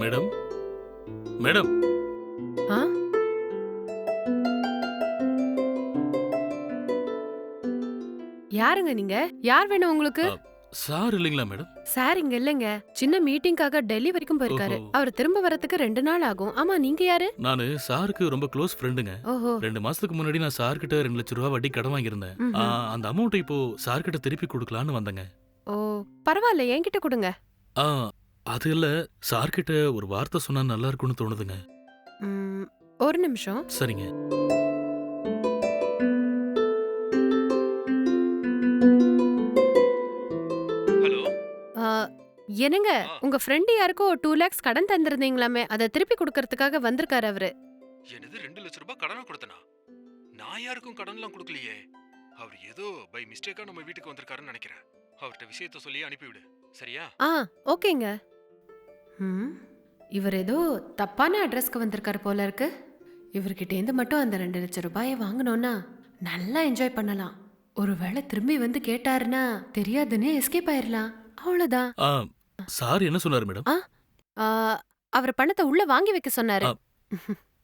Madam? Madam? ஆ? யாருங்க நீங்க? யார் வேணும் உங்களுக்கு. சார் இல்லைங்களா மேடம்? சார் இங்க இல்லைங்க. சின்ன மீட்டிங்காக டெல்லி வரைக்கும் போயிருக்காரு. அவர் திரும்ப வரதுக்கு ரெண்டு நாள் ஆகும். ஆமா நீங்க யாரு? நான் சாருக்கு ரொம்ப க்ளோஸ் ஃப்ரெண்டுங்க. ஓஹோ. ரெண்டு மாசத்துக்கு முன்னாடி நான் சார் கிட்ட ரெண்டு லட்ச ரூபா வட்டி கடன் வாங்கியிருந்தேன். ஆ, அந்த அமௌண்ட் இப்போ சார் கிட்ட திருப்பி கொடுக்கலான்னு வந்தேங்க. ஓ பரவாயில்ல. என்கிட்ட கொடுங்க. ஆ அது இல்ல சார் கிட்ட ஒரு வார்த்தை சொன்னா நல்லா இருக்கும்னு தோணுதுங்க. ம், ஒரு நிமிஷம். சரிங்க. ஹலோ. ஆ, என்னங்க ஆ. உங்க ஃப்ரெண்டு யாருக்கோ டூ லேக்ஸ் கடன் தந்திருந்தீங்களாமே அதை திருப்பி கொடுக்கறதுக்காக வந்திருக்காரு அவரு. என்னது ரெண்டு லட்ச ரூபாய் கடனா கொடுத்தனா? நான் யாருக்கும் கடன்லாம் கொடுக்கலையே. அவர் ஏதோ பை மிஸ்டேக்கா நம்ம வீட்டுக்கு வந்திருக்காருன்னு நினைக்கிறேன். அவர்கிட்ட விஷயத்த சொல்லி அனுப்பிவிடு. சரியா? ஆ ஓகேங்க. இவர் ஏதோ தப்பான அட்ரஸ்க்கு வந்திருக்காரு போல இருக்கு. இவர்கிட்டேருந்து மட்டும் அந்த ரெண்டு லட்சம் ரூபாயை வாங்கினோன்னா நல்லா என்ஜாய் பண்ணலாம். ஒருவேளை திரும்பி வந்து கேட்டாருன்னா தெரியாதுன்னு எஸ்கேப் ஆயிரலாம். அவ்வளோதான் சார் என்ன சொன்னாரு மேடம்? அவர் பணத்தை உள்ள வாங்கி வைக்க சொன்னாரு.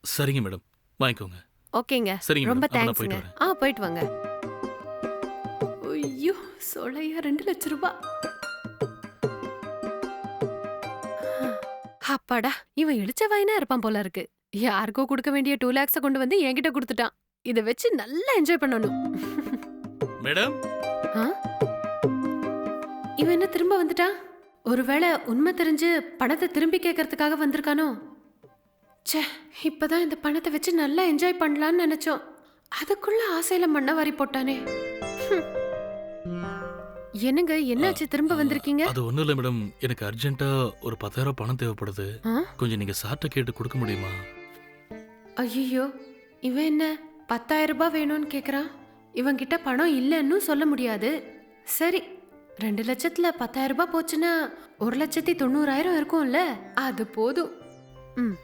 சரிங்க மேடம். வாங்கிக்கோங்க. ஓகேங்க. சரிங்க ரொம்ப தேங்க்ஸ்ங்க வரேன். ஆ போயிட்டு வாங்க. ஐயோ சொலையா ரெண்டு லட்சம் ரூபாய் அப்பாடா இவன் இழிச்ச வாயினா இருப்பான் போல இருக்கு. யாருக்கோ கொடுக்க வேண்டிய டூ லேக்ஸ கொண்டு வந்து என்கிட்ட கொடுத்துட்டான். இத வச்சு நல்லா என்ஜாய் பண்ணணும். மேடம்? இவன் என்ன திரும்ப வந்துட்டான் ஒருவேளை உண்மை தெரிஞ்சு பணத்தை திரும்பி கேட்கறதுக்காக வந்திருக்கானோ? ச்சே இப்பதான் இந்த பணத்தை வச்சு நல்லா என்ஜாய் பண்ணலாம்னு நினைச்சோம். அதுக்குள்ள ஆசையில மண்ண வாரி போட்டானே. ஹம். என்னங்க என்னாச்சு? திரும்ப வந்திருக்கீங்க? அது ஒண்ணும் இல்ல மேடம். எனக்கு அர்ஜென்ட்டா ஒரு பத்தாயிரம் பணம் தேவைப்படுது. ஆ? கொஞ்சம் நீங்க சார்ட்ட கேட்டு கொடுக்க முடியுமா? ஐயோ இவன் என்ன? பத்தாயிரம் ரூபாய் வேணும்னு கேக்குறான் இவன் கிட்ட பணம் இல்லைன்னு சொல்ல முடியாது. சரி ரெண்டு லட்சத்துல பத்தாயிரம் ரூபாய் போச்சுன்னா ஒரு லட்சத்தி தொண்ணூறாயிரம் இருக்கும்ல? அது போதும். ம்.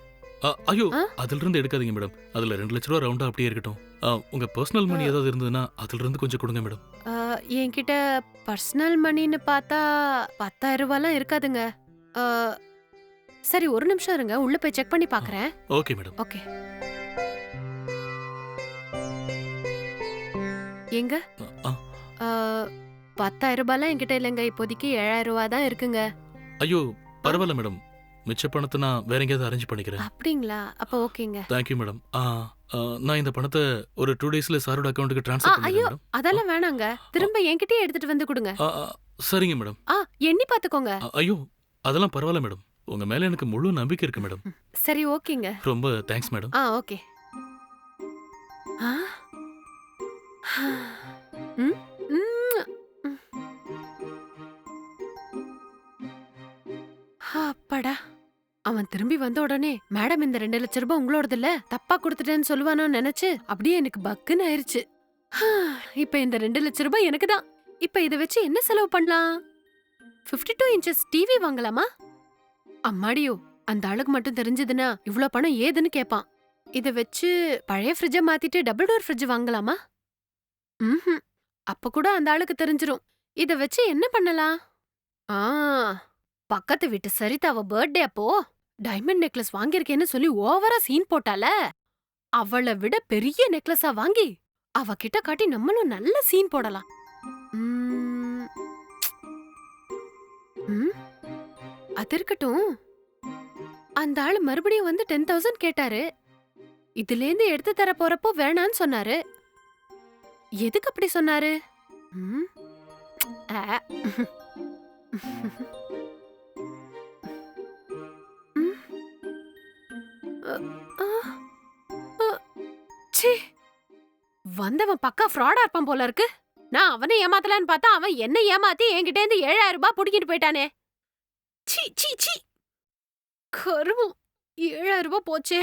ஆ, ஐயோ ஆ? அதுல இருந்து எடுக்காதீங்க மேடம். அதுல ரெண்டு லட்ச ரூபா ரவுண்டா அப்படியே இருக்கட்டும். ஆ, உங்க பர்சனல் மணி ஏதாவது இருந்ததுன்னா அதுல இருந்து கொஞ்சம் கொடுங்க மேடம். ஆ, என்கிட்ட பர்சனல் மணின்னு பார்த்தா பத்தாயிரம் ரூபாய்லாம் இருக்காதுங்க. ஆ, சரி ஒரு நிமிஷம் இருங்க. உள்ள போய் செக் பண்ணி பார்க்கறேன். Okay madam. ஓகே. எங்க? ஆ. ஆ, பத்தாயிரம் ரூபாய்லாம் என்கிட்ட இல்லைங்க. இப்போதைக்கு ஏழாயிரம் ரூபாய் தான் இருக்குங்க. ஐயோ பரவாயில்ல மேடம். மிச்ச பணத்தை நான் வேற எங்கேயாவது அரேஞ்ச் பண்ணிக்கிறேன். அப்படிங்களா? அப்ப ஓகேங்க. தேங்க்யூ மேடம் ஆ ஆ, நான் இந்த பணத்தை ஒரு டூ டேஸ்ல சாரோட அக்கௌண்ட்டுக்கு ட்ரான்ஸ்ஃபர் ஐயோ மேடம் அதெல்லாம் வேணாங்க. திரும்ப என்கிட்டயே எடுத்துட்டு வந்து கொடுங்க. சரிங்க மேடம் ஆ எண்ணி பாத்துக்கோங்க. ஐயோ அதெல்லாம் பரவாயில்ல மேடம் உங்க மேல எனக்கு முழு நம்பிக்கை இருக்கு மேடம் சரி ஓகேங்க. ரொம்ப தேங்க்ஸ் மேடம் ஆ ஓகே. ஆ? ம் ம். அப்பாடா. அவன் திரும்பி வந்த உடனே மேடம் இந்த ரெண்டு லட்ச ரூபாய் உங்களோடது இல்ல தப்பா கொடுத்துட்டேன்னு சொல்லுவானோ நினைச்சு அப்படியே எனக்கு பக்குன்னு ஆயிருச்சு. ஹா, இப்ப இந்த ரெண்டு லட்ச ரூபாய் எனக்கு தான். இப்ப இத வச்சு என்ன செலவு பண்ணலாம்? 52 டூ இன்ச்சஸ் டிவி வாங்கலாமா? அம்மாடியோ அந்த ஆளுக்கு மட்டும் தெரிஞ்சதுன்னா இவ்ளோ பணம் ஏதுன்னு கேட்பான் இத வச்சு பழைய ஃப்ரிட்ஜை மாத்திட்டு டபுள் டோர் ஃப்ரிட்ஜ் வாங்கலாமா? ம் அப்ப கூட அந்த ஆளுக்கு தெரிஞ்சிரும். இத வச்சு என்ன பண்ணலாம்? ஆ பக்கத்து வீட்டு சரிதாவ பர்த்டே அப்போ டைமண்ட் நெக்லஸ் வாங்கியிருக்கேன்னு சொல்லி ஓவரா சீன் போட்டால? அவளை விட பெரிய நெக்லஸா வாங்கி அவ கிட்ட காட்டி நம்மளும் நல்ல சீன் போடலாம். அது இருக்கட்டும். அந்த ஆளு மறுபடியும் வந்து டென் தௌசண்ட் கேட்டாரு. இதுலேருந்து எடுத்து தர போறப்போ வேணான்னு சொன்னாரு. எதுக்கு அப்படி சொன்னாரு? வந்தவன் பக்கா ஃப்ராடா இருப்பான் போல இருக்கு. நான் அவனை ஏமாத்தலான்னு பார்த்தா அவன் என்ன ஏமாத்தி என்கிட்ட இருந்து ஏழாயிரம் ரூபாய் புடிக்கிட்டு போயிட்டானே. சீ சீ சீ கருமம். ஏழாயிரம் ரூபாய் போச்சே.